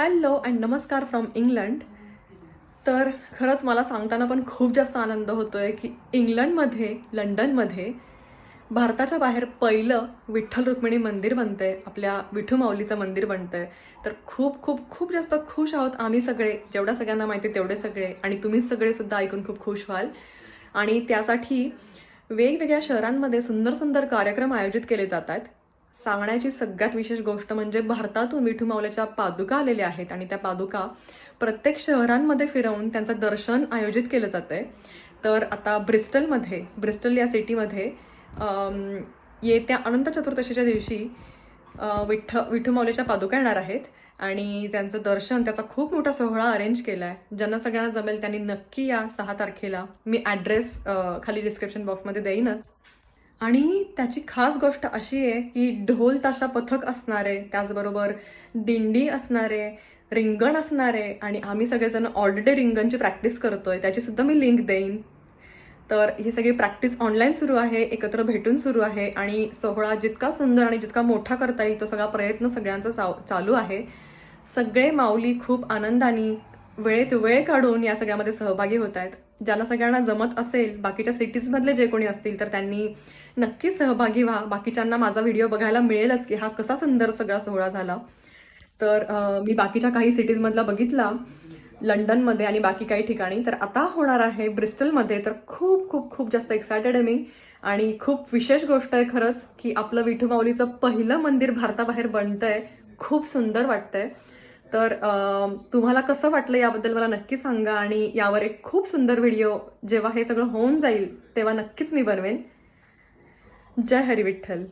Hello and नमस्कार from England. तर खरंच मला सांगताना पण खूप जास्त आनंद होतो आहे की इंग्लंडमध्ये लंडनमध्ये भारताच्या बाहेर पहिलं विठ्ठल रुक्मिणी मंदिर बनतं आहे आपल्या विठू माऊलीचं मंदिर बनतं आहे तर खूप खूप खूप जास्त खुश आहोत आम्ही सगळे जेवढ्या सगळ्यांना माहिती आहे तेवढे सगळे आणि तुम्हीच सगळेसुद्धा ऐकून खूप खुश व्हाल. आणि त्यासाठी वेगवेगळ्या शहरांमध्ये सुंदर सुंदर कार्यक्रम आयोजित केले जात आहेत सांगण्याची सगळ्यात विशेष गोष्ट म्हणजे भारतातून विठू माऊलीच्या पादुका आलेल्या आहेत आणि त्या पादुका प्रत्येक शहरांमध्ये फिरवून त्यांचं दर्शन आयोजित केलं जातं आहे तर आता ब्रिस्टलमध्ये ब्रिस्टल या सिटीमध्ये येत्या अनंत चतुर्दशीच्या दिवशी विठ्ठ विठू माऊलीच्या पादुका येणार आहेत आणि त्यांचं दर्शन त्याचा खूप मोठा सोहळा अरेंज केला आहे ज्यांना सगळ्यांना जमेल त्यांनी नक्की या सहा तारखेला मी ॲड्रेस खाली डिस्क्रिप्शन बॉक्समध्ये देईनच. आणि त्याची खास गोष्ट अशी आहे की ढोल ताशा पथक आहे त्याचबरोबर दिंडी असणारे रिंगण असणार आहे आणि आम्ही सगळेजण ऑलरेडी रिंगणची प्रॅक्टिस करतोय त्याची सुद्धा मी लिंक देईन. तर ही सगळी प्रॅक्टिस ऑनलाईन सुरू आहे एकत्र भेटून सुरू आहे आणि सोहळा जितका सुंदर आणि जितका मोठा करता येईल तो सगळा प्रयत्न सगळ्यांचा चाव चालू आहे. सगळे माऊली खूप आनंदाने वेळेत वेळ काढून या सगळ्यामध्ये सहभागी होत आहेत. ज्याला सगळ्यांना जमत असेल बाकीच्या सिटीजमधले जे कोणी असतील तर त्यांनी नक्की सहभागी व्हा. बाकीच्यांना माझा व्हिडिओ बघायला मिळेलच की हा कसा सुंदर सगळा सोहळा झाला. तर मी बाकीच्या काही सिटीजमधला बघितला लंडनमध्ये आणि बाकी काही ठिकाणी. तर आता होणार आहे ब्रिस्टलमध्ये. तर खूप खूप खूप जास्त एक्सायटेड आहे मी. आणि खूप विशेष गोष्ट आहे खरंच की आपलं विठुमाऊलीचं पहिलं मंदिर भारताबाहेर बनतंय. खूप सुंदर वाटतंय. तर तुम्हाला कसं वाटलं याबद्दल मला नक्की सांगा आणि यावर एक खूप सुंदर व्हिडिओ जेव्हा हे सगळं होऊन जाईल तेव्हा नक्कीच मी बनवेन. जय हरी विठ्ठल